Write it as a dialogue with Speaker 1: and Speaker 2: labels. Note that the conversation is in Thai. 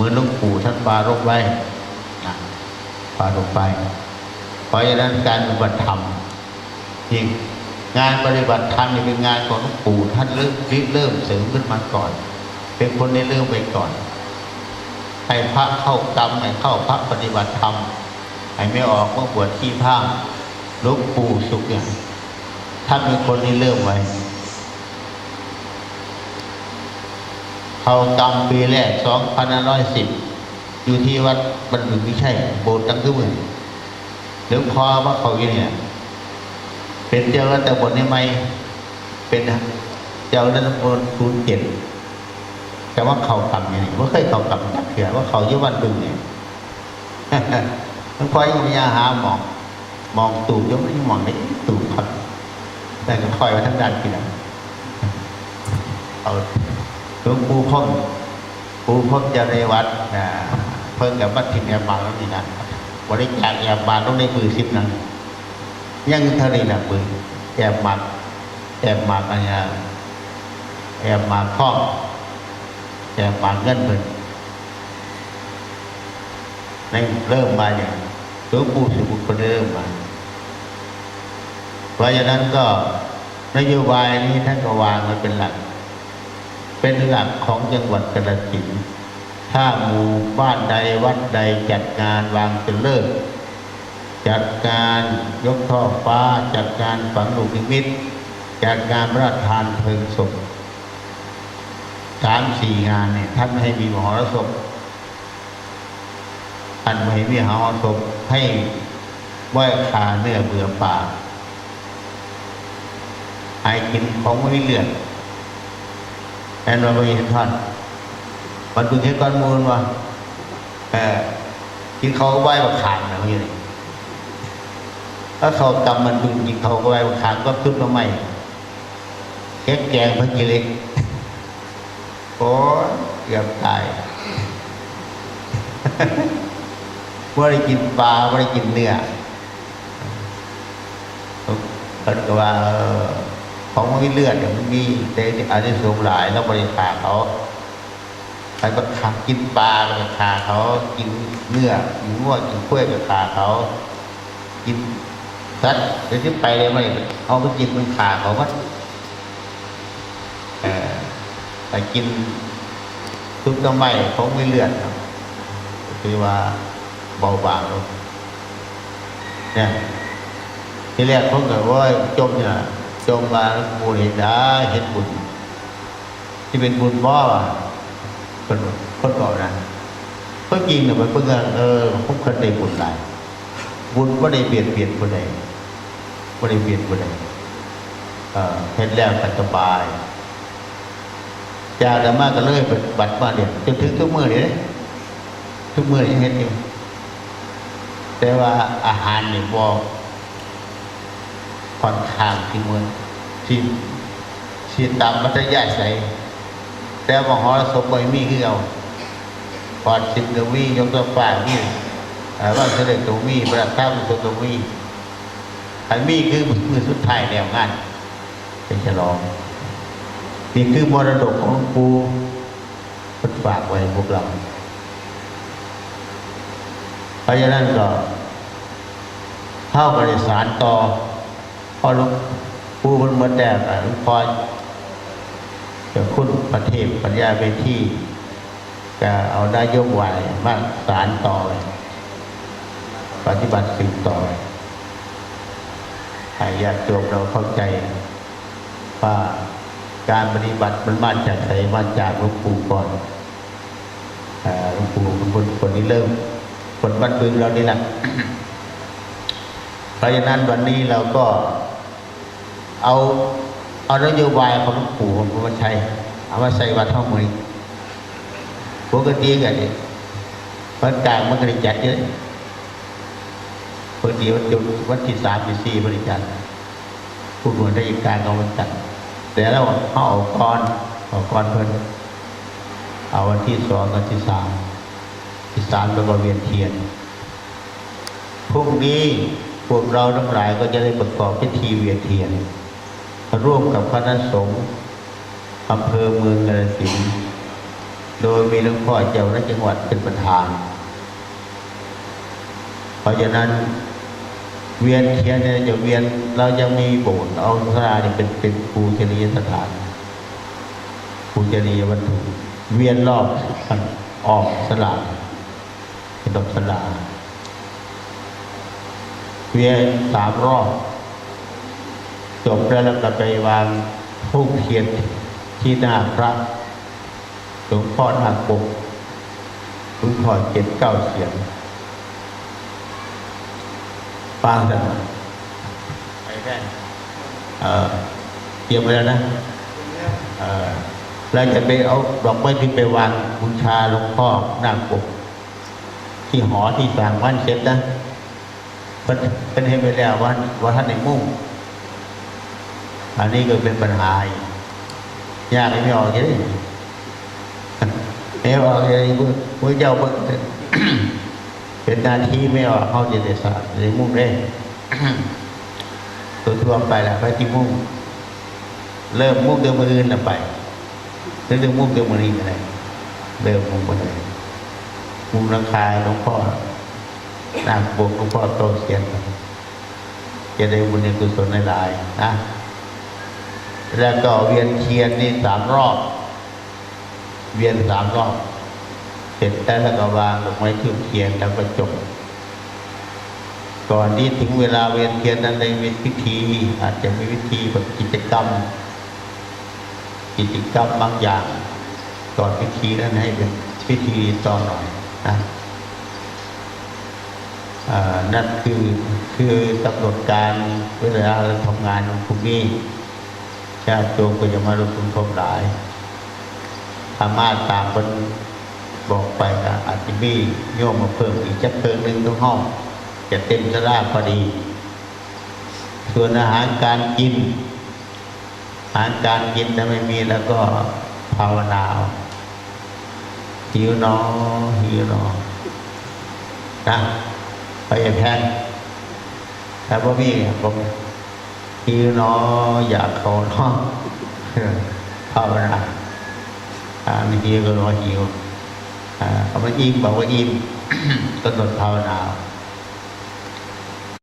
Speaker 1: มือหลวงปู่ท่านปารบไว้นะปารบไป เพราะฉะนั้นการปฏิบัติธรรมจริงงานปฏิบัติธรรมนี่เป็นงานของหลวงปู่ท่านเริ่มริเริ่มเสริมขึ้นมาก่อน เป็นคนได้เริ่มไปก่อนให้พระเข้ากรรมให้เข้าพระปฏิบัติธรรมให้ไม่ออกเมื่อบวชที่ผ้าหลวงปู่สุขเนี่ยท่านเป็นคนที่เริ่มไว้ เขากรรมปีแรกสองพันร้อยสิบอยู่ที่วัดบรรลุวิชัยโบสถ์ตั้งขึ้นมือหลวพอว่าเขาเนี่ย เป็นเจ้ารัตบทในไม่เป็นเจ้ารัตบทศูนย์เจ็ดแต่ว่าเขากรรมอย่างนี้ว่าเคยเขากรรมนักเถื่อว่าเขาอยู่วันบึงเนี่ยหลวงพ่อยังมียาหาหมองมองตูบยังไม่มองได้ตูบครับแต่ก็คอยมาทั้งด้านกี่นเอา หลวงปู่พ่อมปู่พ่อมจะในวัดนะเพิ่งกับวัดถิ่นแอบมาแล้วนี่นะบริจาคแอบมาต้องได้มือสิบนั้นยังเท่านี้นะปืนแอบมาแอบมากันยาแอบมาข้องแอบมาเงินเพิ่นในเริ่มมาเนี่ยหลวงปู่สุบุคนเริ่มมาเพราะฉะนั้นก็นโยบายนี้ท่านก็วางไว้เป็นหลัก เป็นหลักของจังหวัดกระสินถ้าหมู่บ้านใดวัดใดจัดงานวางเป็นเลิก จัดการยกท่อฟ้า จัดการฝังลูกนิมิต จัดการพระทานเพลิงศพสามสี่งานเนี่ยท่านไม่ให้มีมหรสพท่านไม่ให้มีมหรสพให้ไหว้คาเนื้อเบื่อป่าให้กินของไม่เลือด แอนว่าไม่เห็นท่านมันเป็นแค่ก้อนมูลว่าเออกินเขาก็ไหว้บักขานนะนี่เลยถ้าเขากำมันดึงกินเขาก็ไหว้บักขานก็ขึ้นมาใหม่แกงแกงพระกิเล็กโอ้ยเกือบตายว่าได้กินปลาว่าได้กินเนื้อเพิ่นก็ว่าเออ ของมันมีเลือดเนี่ยมันมีแต่อันนี้สูงหลายแล้วบริขาเขาไปบักขากินปลาก็ขาเขา กินเนื้อกินง้วกินกล้วยก็ขาเขา กินสัตว์เดี๋ยวที่ไปเลยไม่เอาไปกินมันขาเขาก็เออไปกินทุกต้นไม้ของไม่เลือดคือว่าเบาบางลงเนี่ยที่แรกผมก็ว่าจมเนี่ย จมมาบูเห็นได้เห็นบุญ ที่เป็นบุญบ่อคนคนบอกนะก็จริงเนี่ยมันเพิ่งเออผมเคยได้บุญหลายบุญก็ได้เปลี่ยนเปลี่ยนคนใดก็ได้เปลี่ยนคนใดเออเห็นแล้วก็สบายจากนั้นมาก็เลยปฏิบัติมาเนี่ยจนถึงทุกเมื้อเลยทุกเมื้อยังเห็นอยู่แต่ว่าอาหารนี่บอก ค่อนข้างที่มือที่ที่ตามมัธยาใสยแต่มหรสพไม่มีคือเอาปอดสิบก็มียกตัวฝ่ามีว่าเสด็จตัวมีประทับตัวตัวมีอันมีคือมือสุดท้ายแนวงานเป็นฉลองนี่คือมรดกของหลวงปู่พุทฝากไว้พวกเราเพราะฉะนั้นก็เข้าบริสารต่อ พอหลวงปู่มันเหมือนแดดอะหลวงพ่อจะคุณประเทศปัญญาไปที่จะเอาได้ยกไหวมาสารต่อ ปฏิบัติสืบต่อเลยให้ญาติโยมเราเข้าใจว่าการปฏิบัติมันมาจากใครมาจากหลวงปู่ก่อนหลวงปู่เป็นคนคนที่เริ่มคนบ้านบึงเรานี่แหละเพราะฉะนั้นวันนี้เราก็ เอาเอานโยบายของหลวงปู่ของพระชัยเอามาใส่วัดเท่ามือปกติกันดิวันกลางมันก็ได้จัดเยอะปกติวันจุดวันที่สามที่สี่บริจาคผู้บริได้การเอาวันจัดแต่แล้วเขาเอาก่อนเอาก่อนเพิ่นเอาวันที่สองวันที่สามที่สามเป็นบริเวณเทียนพรุ่งนี้พวกเราทั้งหลายก็จะได้ประกอบพิธีเวียนเทียน ร่วมกับคณะสงฆ์อำเภอเมืองกาฬสินธุ์โดยมีหลวงพ่อเจ้าหน้าจังหวัดเป็นประธาน เพราะฉะนั้นเวียนเทียนเนี่ยจะเวียนเรายังมีโบสถ์เอาสราเนี่ยเป็นเป็นปูชนียสถานปูชนียวัตถุเวียนรอบออกสลาเป็นดอกสลาเวียนสามรอบ จบแล้วแล้วก็ไปวางทูกเทียนที่หน้าพระหลวงพ่อหน้าปกหลวงพ่อเจ็ดเก้าเสียงฟังกันไปแค่เออเตรียมไว้แล้วนะเออเราจะไปเอาดอกไม้ที่ไปวางบูชาหลวงพ่อหน้าปกที่หอที่สร้างวันเสร็จนะเป็นเป็นให้ไปแล้ววันวันท่านในมุ่ง อันนี้ก็เป็นปัญหาอีกยากไม่ออกเลยไม่ออกเลยพระเจ้าเบิ่งเป็นหนาทีไม่ออกเขาจะได้สาในมุ่งได้ตัวทั่วไปแล้วไปที่มุ่ง เริ่มมุ่งเดิมมืออื่นแล้วไปเริ่มมุ่งเดิมมือนี้อะไรเริ่มมุ่งไปเลยมุ่งราคาหลวงพ่อนางบวกหลวงพ่อโตเสียนจะได้บุญในกุศลในหลายนะ แล้วก็เวียนเทียนนี่สามรอบ เวียนสามรอบ เสร็จแล้วก็วางดอกไม้ทูบเทียนแล้วก็จบ ก่อนที่ถึงเวลาเวียนเทียนนั้นในมีพิธี อาจจะมีวิธีแบบกิจกรรม กิจกรรมบางอย่าง ก่อนพิธีนั้นให้เป็นพิธีต่อหน่อยนะนั่นคือคือกำหนดการเวลาเราทำงานของพวกนี้ ญาติโยมก็จะมาลงทุนทบหลายสามารถตามคนบอกไปก็อาจจะมีโยมมาเพิ่มอีกจักเพิ่มหนึ่งทุกห้อง จะเต็มสลาพอดี ส่วนอาหารการกิน อาหารการกินถ้าไม่มีแล้วก็ภาวนาเหิวหนอหิวหนอนะไปอย่าแพงแต่ว่ามีผม นี้เนออยากเขาเนาะภาวนาอ่ามีเยอะก็รอหิวอ่าเอามาอิ่มบอกว่าอิ่มกำหนดภาวนา